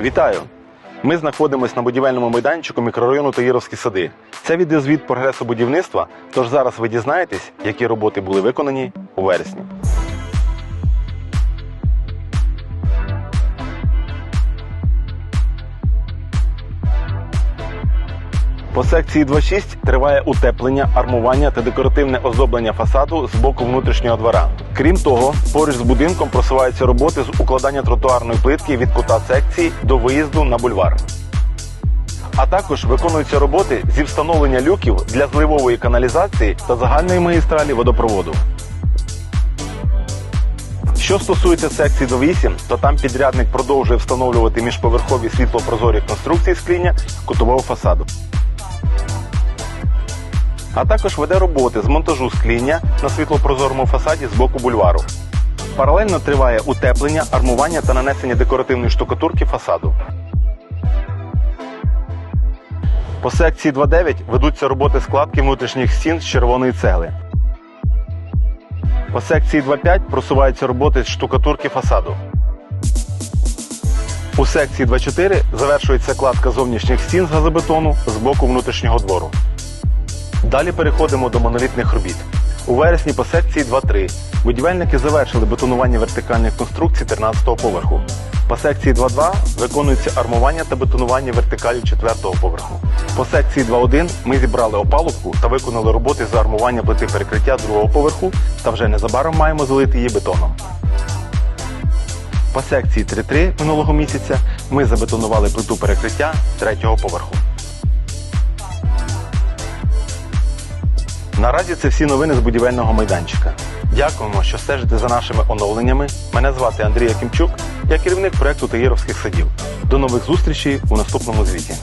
Вітаю! Ми знаходимося на будівельному майданчику мікрорайону Таїровські сади. Це відеозвіт прогресу будівництва, тож зараз ви дізнаєтесь, які роботи були виконані у вересні. По секції 2.6 триває утеплення, армування та декоративне оздоблення фасаду з боку внутрішнього двора. Крім того, поруч з будинком просуваються роботи з укладання тротуарної плитки від кута секції до виїзду на бульвар. А також виконуються роботи зі встановлення люків для зливової каналізації та загальної магістралі водопроводу. Що стосується секції до 8, то там підрядник продовжує встановлювати міжповерхові світлопрозорі конструкції скління кутового фасаду. А також веде роботи з монтажу скління на світлопрозорому фасаді з боку бульвару. Паралельно триває утеплення, армування та нанесення декоративної штукатурки фасаду. По секції 2.9 ведуться роботи складки внутрішніх стін з червоної цегли. По секції 2.5 просуваються роботи з штукатурки фасаду. У секції 2.4 завершується кладка зовнішніх стін з газобетону з боку внутрішнього двору. Далі переходимо до монолітних робіт. У вересні по секції 2.3 будівельники завершили бетонування вертикальних конструкцій 13-го поверху. По секції 2.2 виконується армування та бетонування вертикалів 4-го поверху. По секції 2.1 ми зібрали опалубку та виконали роботи з армування плити перекриття 2-го поверху та вже незабаром маємо залити її бетоном. По секції 3.3 минулого місяця ми забетонували плиту перекриття 3-го поверху. Наразі це всі новини з будівельного майданчика. Дякуємо, що стежите за нашими оновленнями. Мене звати Андрій Якимчук, я керівник проекту Таїровських садів. До нових зустрічей у наступному звіті.